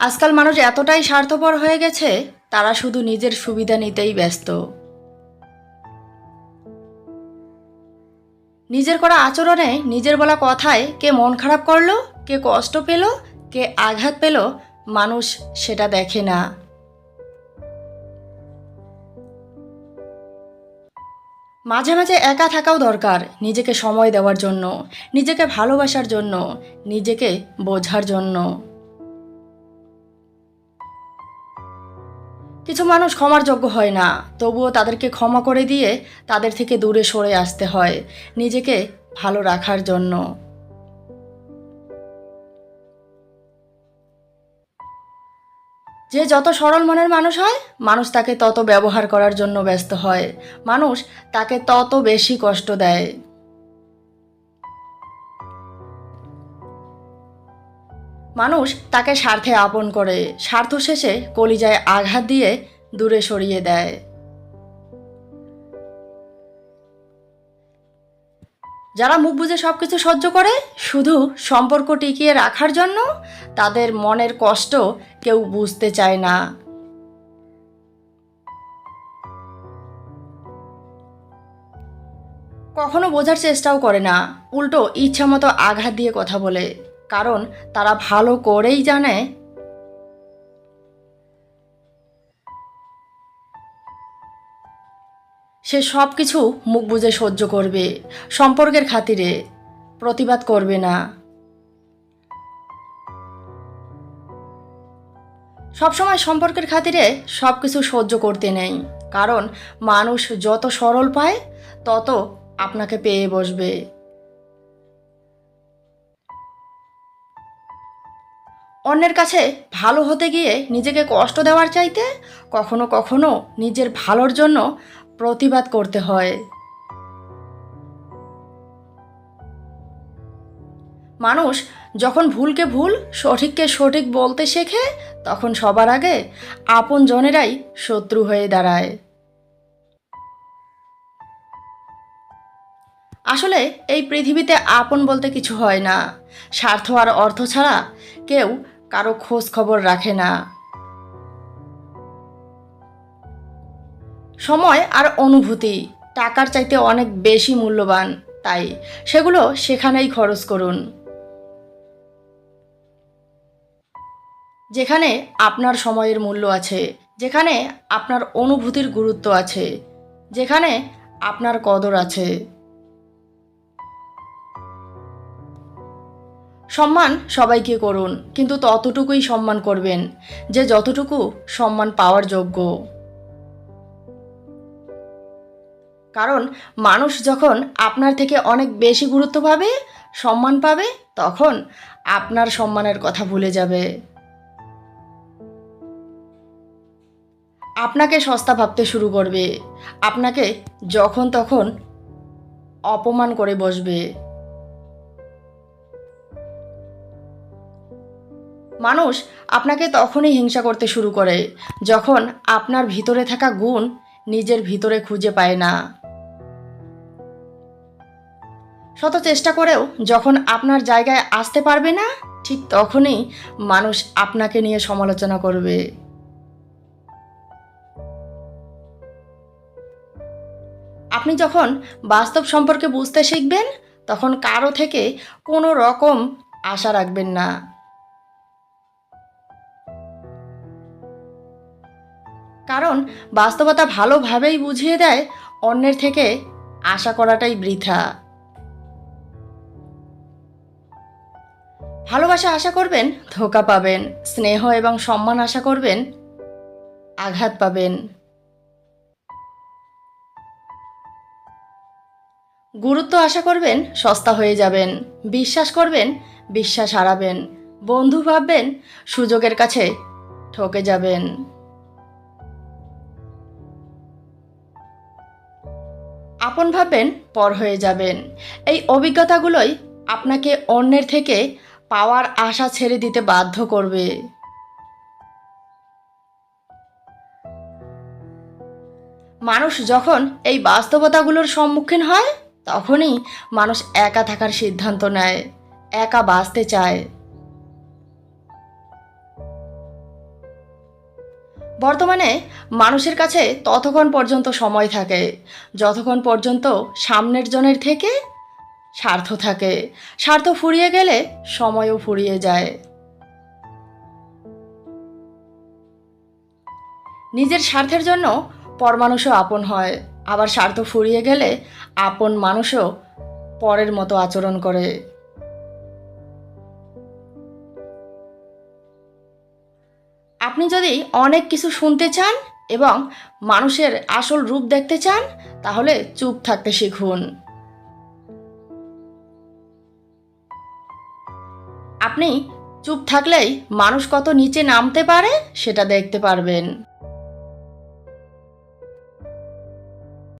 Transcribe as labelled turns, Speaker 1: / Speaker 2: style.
Speaker 1: আজকাল মানুষ এতটাই স্বার্থপর হয়ে গেছে, তারা শুধু নিজের সুবিধা নিতেই ব্যস্ত। নিজের করা আচরণে নিজের বলা কথায় কে মন খারাপ করল, কে কষ্ট পেল, কে আঘাত পেল, মানুষ সেটা দেখে না। মাঝে মাঝে একা থাকাও দরকার নিজেকে সময় দেওয়ার জন্য, নিজেকে ভালোবাসার জন্য, নিজেকে বোঝার জন্য। কিছু মানুষ ক্ষমার যোগ্য হয় না, তবুও তাদেরকে ক্ষমা করে দিয়ে তাদের থেকে দূরে সরে আসতে হয় নিজেকে ভালো রাখার জন্য। যে যত সরল মনের মানুষ হয়, মানুষ তাকে তত ব্যবহার করার জন্য ব্যস্ত হয়। মানুষ তাকে তত বেশি কষ্ট দেয়। মানুষ তাকে স্বার্থে আপন করে, স্বার্থ শেষে কলিজায় আঘাত দিয়ে দূরে সরিয়ে দেয়। যারা মুখ বুঝে সব কিছু সহ্য করে, শুধু সম্পর্ক টিকিয়ে রাখার জন্য তাদের মনের কষ্ট কেউ বুঝতে চায় না। কখনো বোঝার চেষ্টাও করে না, উল্টো ইচ্ছা মতো আঘাত দিয়ে কথা বলে। কারণ তারা ভালো করেই জানে। সে সব কিছু মুখ বুঝে সহ্য করবে, সম্পর্কের খাতিরে প্রতিবাদ করবে না। সবসময় সম্পর্কের খাতিরে সব কিছু সহ্য করতে নেই, কারণ মানুষ যত সরল পায়, তত আপনাকে পেয়ে বসবে। অন্যের কাছে ভালো হতে গিয়ে নিজেকে কষ্ট দেওয়ার চাইতে কখনো কখনো নিজের ভালোর জন্য প্রতিবাদ করতে হয়। মানুষ যখন ভুলকে ভুল, সঠিককে সঠিক বলতে শেখে, তখন সবার আগে আপন জনেরাই শত্রু হয়ে দাঁড়ায়। আসলে এই পৃথিবীতে আপন বলতে কিছু হয় না। স্বার্থ আর অর্থ ছাড়া কেউ কারও খোঁজ খবর রাখে না। সময় আর অনুভূতি টাকার চাইতে অনেক বেশি মূল্যবান, তাই সেগুলো সেখানেই খরচ করুন। যেখানে আপনার সময়ের মূল্য আছে, যেখানে আপনার অনুভূতির গুরুত্ব আছে, যেখানে আপনার কদর আছে। সম্মান সবাইকে করুন, কিন্তু ততটুকুই সম্মান করবেন, যে যতটুকু সম্মান পাওয়ার যোগ্য। কারণ মানুষ যখন আপনার থেকে অনেক বেশি গুরুত্ব পাবে, সম্মান পাবে, তখন আপনার সম্মানের কথা ভুলে যাবে। আপনাকে সস্তা ভাবতে শুরু করবে, আপনাকে যখন তখন অপমান করে বসবে। মানুষ আপনাকে তখনই হিংসা করতে শুরু করে, যখন আপনার ভিতরে থাকা গুণ নিজের ভিতরে খুঁজে পায় না। শত চেষ্টা করেও যখন আপনার জায়গায় আসতে পারবে না, ঠিক তখনই মানুষ আপনাকে নিয়ে সমালোচনা করবে। আপনি যখন বাস্তব সম্পর্কে বুঝতে শিখবেন, তখন কারও থেকে কোনো রকম আশা রাখবেন না। কারণ বাস্তবতা ভালোভাবেই বুঝিয়ে দেয়, অন্যের থেকে আশা করাটাই বৃথা। ভালোবাসা আশা করবেন, ধোকা পাবেন, স্নেহ এবং সম্মান আশা করবেন, আঘাত পাবেন। গুরুত্ব আশা করবেন, সস্তা হয়ে যাবেন। বিশ্বাস করবেন, বিশ্বাস হারাবেন। বন্ধু ভাববেন, সুযোগের কাছে ঠকে যাবেন। আপন ভাবেন, পর হয়ে যাবেন। এই অভিজ্ঞতাগুলোই আপনাকে অন্যের থেকে পাওয়ার আশা ছেড়ে দিতে বাধ্য করবে। মানুষ যখন এই বাস্তবতাগুলোর সম্মুখীন হয়, তখনই মানুষ একা থাকার সিদ্ধান্ত নেয়, একা বাঁচতে চায়। বর্তমানে মানুষের কাছে ততক্ষণ পর্যন্ত সময় থাকে, যতক্ষণ পর্যন্ত সামনের জনের থেকে স্বার্থ থাকে। স্বার্থ ফুরিয়ে গেলে সময়ও ফুরিয়ে যায়। নিজের স্বার্থের জন্য পরমানুষও আপন হয়। আবার স্বার্থ ফুরিয়ে গেলে আপন মানুষও পরের মতো আচরণ করে। আপনি যদি অনেক কিছু শুনতে চান এবং মানুষের আসল রূপ দেখতে চান, তাহলে চুপ থাকতে শিখুন। আপনি চুপ থাকলেই মানুষ কত নিচে নামতে পারে, সেটা দেখতে পারবেন।